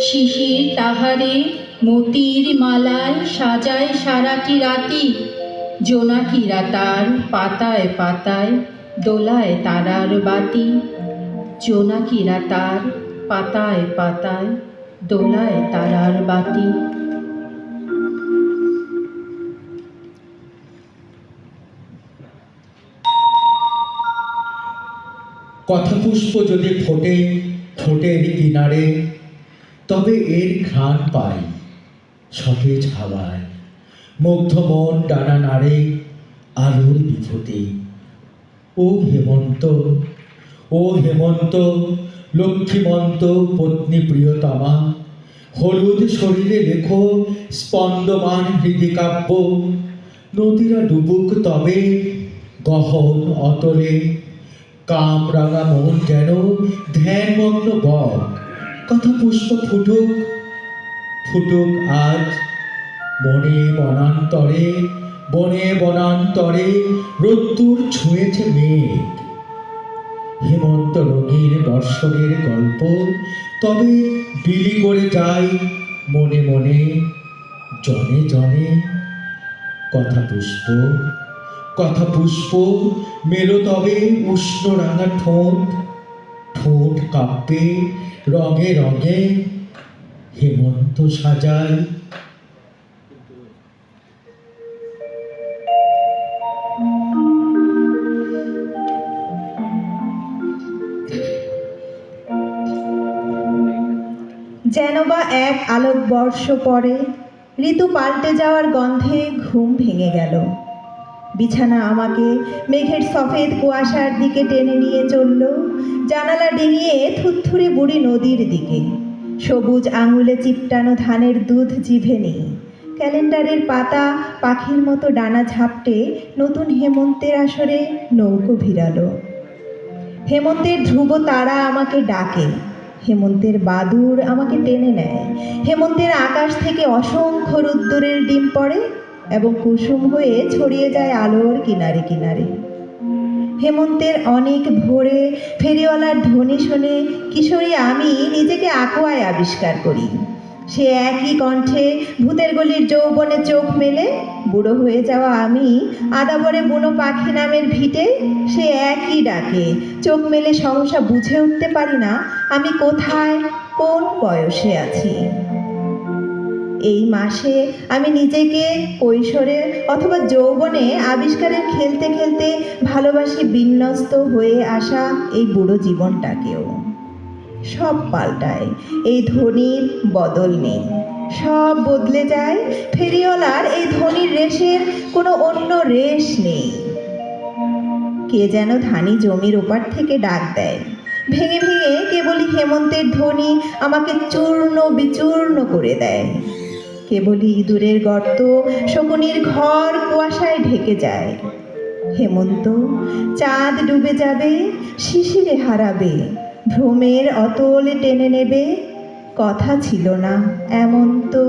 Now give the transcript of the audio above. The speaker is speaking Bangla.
শিশির তাহারে মতির মালায় সাজায় সারাটি রাতি। জোনাকিরা তার পাতায় পাতায় দোলায় তারার বাতি। জোনাকিরা তার পাতায় পাতায় দোলায় তারার বাতি। কথাপুষ্প যদি ফোটে ঠোঁটের কিনারে। তবে এর ঘ্রাণ পাই সতেজ হাওয়ায়, মুগ্ধ মন ডানা নাড়ে আলোর বিভূতি। ও হেমন্ত ও হেমন্ত, লক্ষ্মীমন্ত পত্নী প্রিয়তমা, হলুদ শরীরে লেখো স্পন্দমান হৃদি কাব্য। নদীরা ডুবুক তবে গহন অতলে, কামরাঙা মন যেন ধ্যানমগ্ন বক। কথা পুষ্প ফুটুক ফুটুক আজ। বনে বনান্তরে বনে বনান্তরে রোদ্দুর ছুঁয়েছে মেঘ। হেমন্ত রঙের বর্ষণের গল্প, তবে বিলি করে যায় মনে মনে, জনে জনে। কথা পুষ্প কথা পুষ্প, মেলো তবে উষ্ণ রাঙা ঠোঁট। ঠোঁট কাঁপে, রঙে রঙে হেমন্ত সাজায়। যেন বা এক আলোক বর্ষ পরে ঋতু পাল্টে যাওয়ার গন্ধে ঘুম ভেঙে গেল। বিছানা আমাকে মেঘের সফেদ কুয়াশার দিকে টেনে নিয়ে চলল। জানালা ডিঙিয়ে থুরথুরে বুড়ি নদীর দিকে। সবুজ আঙুলে চিপটানো ধানের দুধ জিভে নেই। ক্যালেন্ডারের পাতা পাখির মতো ডানা ঝাপটে নতুন হেমন্তের আসরে নৌকো ভিড়ালো। হেমন্তের ধ্রুব তারা আমাকে ডাকে। হেমন্তের বাদুর আমাকে টেনে নেয়। হেমন্তের আকাশ থেকে অসংখ্য রোদ্দুরের ডিম পড়ে। এবং কুসুম হয়ে ছড়িয়ে যায় আলোর কিনারে কিনারে। হেমন্তের অনেক ভোরে ফেরিওয়ালার ধ্বনি শুনে, কিশোরী, আমি নিজেকে আকোয়ায় আবিষ্কার করি। সে একই কণ্ঠে ভূতের গলির যৌবনে চোখ মেলে, বুড়ো হয়ে যাওয়া আমি আদাবরে বুনো পাখি নামের ভিটে, সে একই ডাকে, চোখ মেলে সহসা বুঝে উঠতে পারি না, আমি কোথায়, কোন বয়সে আছি? এই মাসে আমি নিজেকে কৈশোরে অথবা যৌবনে আবিষ্কারের খেলতে খেলতে ভালোবাসি বিন্যস্ত হয়ে আসা এই বুড়ো জীবনটাকেও। সব পাল্টায়, এই ধ্বনির বদল নেই। সব বদলে যায়, ফেরিওয়ালার এই ধ্বনির রেশের কোনো অন্য রেশ নেই। কে যেন ধানি জমির ওপার থেকে ডাক দেয়। ভেঙে ভেঙে কেবলই হেমন্তের ধ্বনি আমাকে চূর্ণ বিচূর্ণ করে দেয়। কেবলই ইঁদুরের গর্ত, শকুনির ঘর কুয়াশায় ঢেকে যায়। হেমন্ত, চাঁদ ডুবে যাবে, শিশিরে হারাবে, ভ্রমের অতল টেনে নেবে। কথা ছিল না, এমন তো।